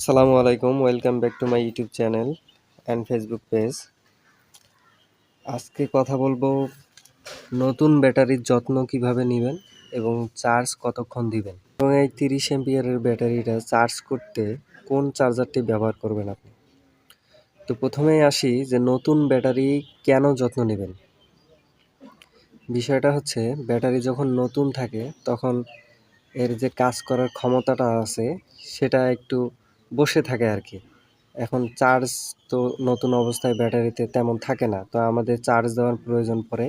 আসসালামু আলাইকুম, welcome back to my YouTube channel and Facebook page. আজকে কথা বলব নতুন ব্যাটারির যত্ন কীভাবে নেবেন এবং চার্জ কতক্ষণ দিবেন। এবং এই তিরিশ এমপিয়ারের ব্যাটারিটা চার্জ করতে কোন চার্জারটি ব্যবহার করবেন আপনি? তো প্রথমেই আসি যে নতুন ব্যাটারি কেন যত্ন নেবেন? বিষয়টা হচ্ছে ব্যাটারি যখন নতুন থাকে তখন এর যে কাজ করার ক্ষমতাটা আছে সেটা একটু বসে থাকে আর কি এখন চার্জ তো নতুন অবস্থায় ব্যাটারিতে তেমন থাকে না, তো আমাদের চার্জ দেওয়ার প্রয়োজন পড়ে।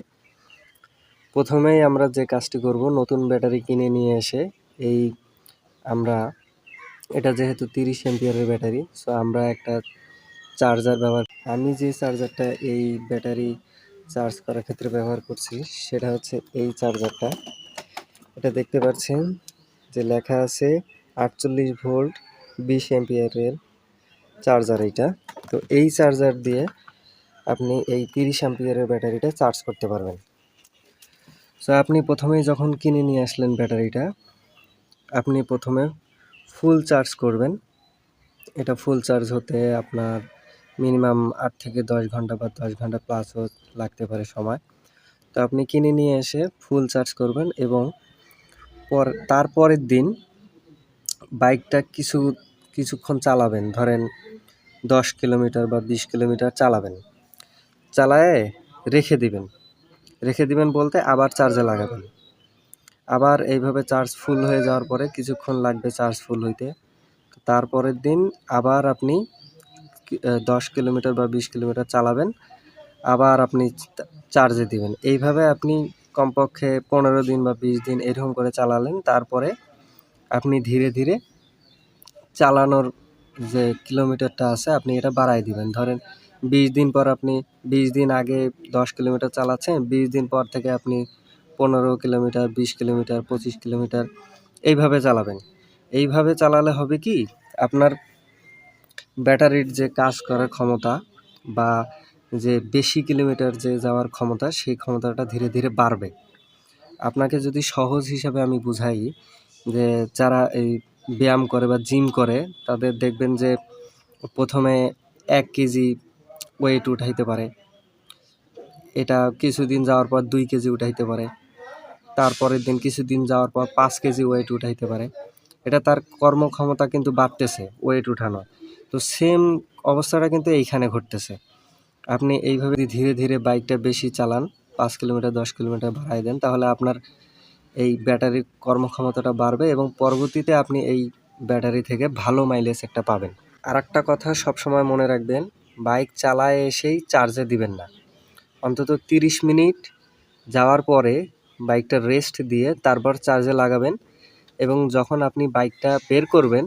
প্রথমেই আমরা যে কাজটি করব, নতুন ব্যাটারি কিনে নিয়ে এসে এই আমরা, এটা যেহেতু তিরিশ এমপিয়ারের ব্যাটারি সো আমরা একটা চার্জার ব্যবহার, আমি যে চার্জারটা এই ব্যাটারি চার্জ করার ক্ষেত্রে ব্যবহার করছি, সেটা হচ্ছে এই চার্জারটা এটা দেখতে পাচ্ছেন যে লেখা আছে আটচল্লিশ ভোল্ট বিশ এমপিয়ারের চার্জার এইটা। তো এই চার্জার দিয়ে আপনি এই তিরিশ এমপিয়ারের ব্যাটারিটা চার্জ করতে পারবেন। সো আপনি প্রথমেই যখন কিনে নিয়ে আসলেন ব্যাটারিটা, আপনি প্রথমে ফুল চার্জ করবেন। এটা ফুল চার্জ হতে আপনার মিনিমাম আট থেকে দশ ঘণ্টা বা দশ ঘণ্টা প্লাসও লাগতে পারে সময়। তো আপনি কিনে নিয়ে এসে ফুল চার্জ করবেন এবং পর, তারপরের দিন বাইকটা কিছু কিছুক্ষণ চালাবেন। ধরেন দশ কিলোমিটার বা বিশ কিলোমিটার চালাবেন। চালায়ে রেখে দিবেন। রেখে দিবেন বলতে আবার চার্জে লাগাবেন। আবার এইভাবে চার্জ ফুল হয়ে যাওয়ার পরে কিছুক্ষণ লাগবে চার্জ ফুল হইতে। তারপরের দিন আবার আপনি দশ কিলোমিটার বা বিশ কিলোমিটার চালাবেন। আবার আপনি চার্জে দিবেন। এইভাবে আপনি কমপক্ষে পনেরো দিন বা বিশ দিন এরকম করে চালালেন। তারপরে আপনি ধীরে ধীরে চালানোর যে কিলোমিটারটা আছে, আপনি এটা বাড়াই দিবেন। ধরেন বিশ দিন পর আপনি, বিশ দিন আগে দশ কিলোমিটার চালাচ্ছেন, বিশ দিন পর থেকে আপনি পনেরো কিলোমিটার, বিশ কিলোমিটার, পঁচিশ কিলোমিটার এইভাবে চালাবেন। এইভাবে চালালে হবে কি, আপনার ব্যাটারির যে কাজ করার ক্ষমতা বা যে বেশি কিলোমিটার যে যাওয়ার ক্ষমতা, সেই ক্ষমতাটা ধীরে ধীরে বাড়বে। আপনাকে যদি সহজ হিসাবে আমি বুঝাই যে যারা এই ব্যায়াম করে বা জিম করে, তাদের দেখবেন যে প্রথমে এক কেজি ওয়েট উঠাইতে পারে। এটা কিছুদিন যাওয়ার পর দুই কেজি উঠাইতে পারে। তারপরের দিন কিছুদিন যাওয়ার পর পাঁচ কেজি ওয়েট উঠাইতে পারে। এটা তার কর্মক্ষমতা কিন্তু বাড়তেছে ওয়েট উঠানো। তো সেম অবস্থাটা কিন্তু এইখানে ঘটতেছে। আপনি এইভাবে ধীরে ধীরে বাইকটা বেশি চালান, পাঁচ কিলোমিটার, দশ কিলোমিটার বাড়াই দেন, তাহলে আপনার এই ব্যাটারির কর্মক্ষমতাটা বাড়বে এবং পরবর্তীতে আপনি এই ব্যাটারি থেকে ভালো মাইলেজ একটা পাবেন। আর একটা কথা সবসময় মনে রাখবেন, বাইক চালায় এসেই চার্জে দিবেন না। অন্তত তিরিশ মিনিট যাওয়ার পরে বাইকটা রেস্ট দিয়ে তারপর চার্জে লাগাবেন এবং যখন আপনি বাইকটা বের করবেন,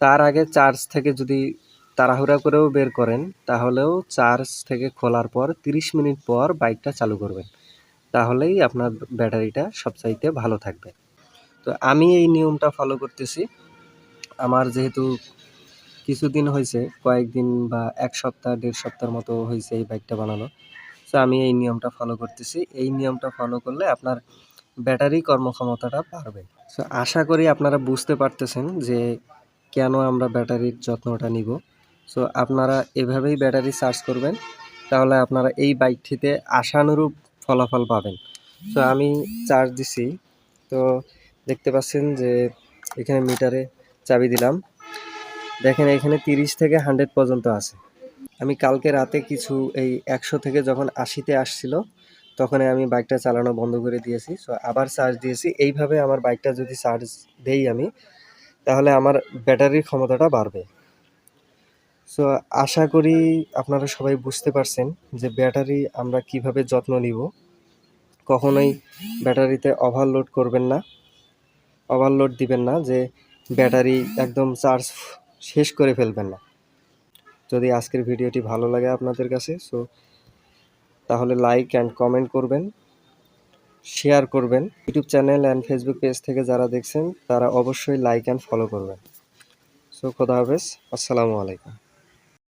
তার আগে চার্জ থেকে যদি তাড়াহুড়া করেও বের করেন, তাহলেও চার্জ থেকে খোলার পর তিরিশ মিনিট পর বাইকটা চালু করবেন। তাহলেই আপনার ব্যাটারিটা সবচাইতে ভালো থাকবে। তো আমি এই নিয়মটা ফলো করতেছি। আমার যেহেতু কিছুদিন হয়েছে কয়েকদিন বা এক সপ্তাহ, দেড় সপ্তাহের মতো হয়েছে এই বাইকটা বানানো। তো আমি এই নিয়মটা ফলো করতেছি। এই নিয়মটা ফলো করলে আপনার ব্যাটারি কর্মক্ষমতাটা বাড়বে। সো আশা করি আপনারা বুঝতে পারতেছেন যে কেন আমরা ব্যাটারির যত্নটা নিব। সো আপনারা এভাবেই ব্যাটারি চার্জ করবেন। তাহলে আপনারা এই বাইকটিতে আশানুরূপ ফলাফল পাবেন। তো আমি চার্জ দিছি। তো দেখতে পাচ্ছেন যে এখানে মিটারে চাবি দিলাম। দেখেন এখানে তিরিশ থেকে হান্ড্রেড পর্যন্ত আছে। আমি কালকে রাতে কিছু এই একশো থেকে যখন আশিতে আসছিল, তখন আমি বাইকটা চালানো বন্ধ করে দিয়েছি। সো আবার চার্জ দিয়েছি। এইভাবে আমার বাইকটা যদি চার্জ দেই আমি, তাহলে আমার ব্যাটারির ক্ষমতাটা বাড়বে। সো আশা করি আপনারা সবাই বুঝতে পারছেন যে ব্যাটারি আমরা কীভাবে যত্ন নিব। কখনোই ব্যাটারিতে ওভারলোড করবেন না। ওভারলোড দিবেন না যে ব্যাটারি একদম চার্জ শেষ করে ফেলবেন না। যদি আজকের ভিডিওটি ভালো লাগে আপনাদের কাছে সো তাহলে লাইক অ্যান্ড কমেন্ট করবেন শেয়ার করবেন। YouTube channel and Facebook page থেকে যারা দেখছেন, তারা অবশ্যই লাইক অ্যান্ড ফলো করবেন। সো খোদা হাফেজ, আসসালামু আলাইকুম।